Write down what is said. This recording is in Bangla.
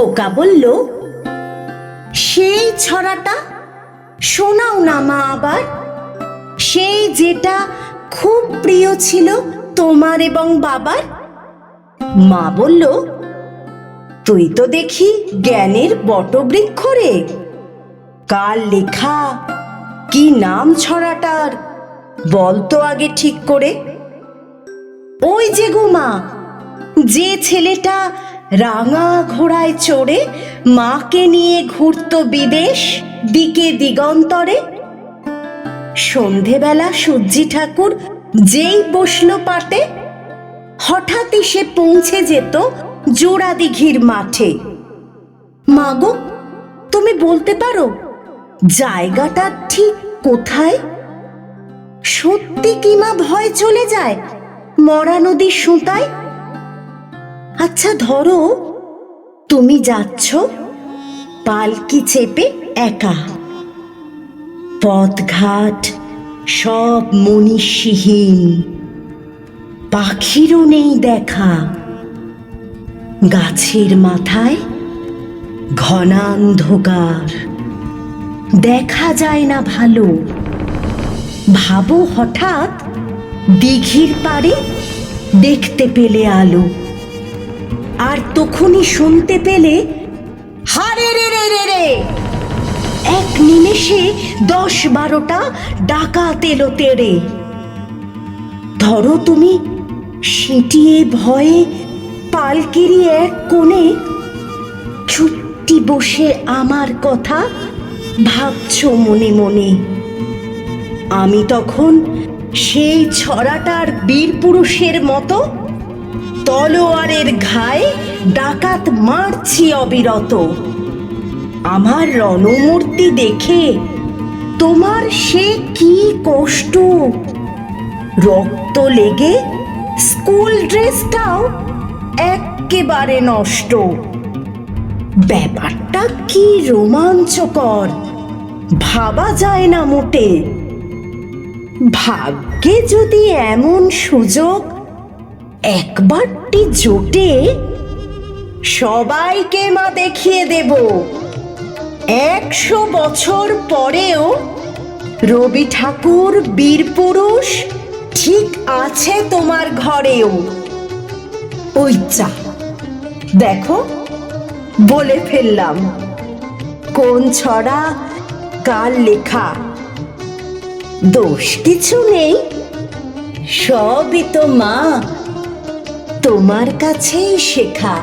খোকা বলল, সেই ছড়াটা শোনাও না মা আবার। সেই যেটা খুব প্রিয় ছিল তোমার এবং বাবার। মা বলল, তুই তো দেখি জ্ঞানের বটবৃক্ষ রে। কার লেখা, কি নাম ছড়াটার, বল তো আগে ঠিক করে। ওই যে গো মা, যে ছেলেটা রাঙা ঘোড়ায় চড়ে মাকে নিয়ে ঘুরত বিদেশ, দিকে দিগন্তরে। সন্ধেবেলা সূর্যি ঠাকুর যেই বসল পাটে, হঠাৎই সে পৌঁছে যেত জোড়া দিঘির মাঠে মাগো তুমি বলতে পারো জায়গাটা ঠিক কোথায়? সত্যি কি মা ভয় চলে যায়? মরা নদীর সুতায় আচ্ছা ধরো তুমি যাচ্ছ পালকি চেপে একা। পথঘাট সব মনীষীহীন, পাখিরও নেই দেখা। গাছের মাথায় ঘনান্ধকার। দেখা যায় না ভালো। ভাবো হঠাৎ দিঘির পাড়ে দেখতে পেলে আলো। আর তখনই শুনতে পেলে, হারে রে রে রে রে! এক নিমেষে দশ বারোটা ডাকাত এলো তেড়ে। ধরো তুমি, সিটিয়ে ভয়ে পালকেরই এক কোণে চুপটি বসে আমার কথা ভাবছ মনে মনে। আমি তখন সেই ছড়াটার বীর পুরুষের মতো তলোয়ারের ঘায়ে ডাকাত মারছি অবিরত। আমার রণমূর্তি দেখে তোমার সে কি কষ্ট? রক্ত লেগে স্কুল ড্রেসটাও একেবারে নষ্ট। ব্যাপারটা কি রোমাঞ্চকর, ভাবা যায় না মোটে। ভাগ্যে যদি এমন সুযোগ একবারটি জোটে সবাইকে মা দেখিয়ে দেব। একশো বছর পরেও রবি ঠাকুর বীর পুরুষ ঠিক আছে তোমার ঘরেও। ওই চা দেখো, বলে ফেললাম। কোন ছড়া, কার লেখা? দোষ কিছু নেই, সবই তো মা তোমার কাছেই শেখা।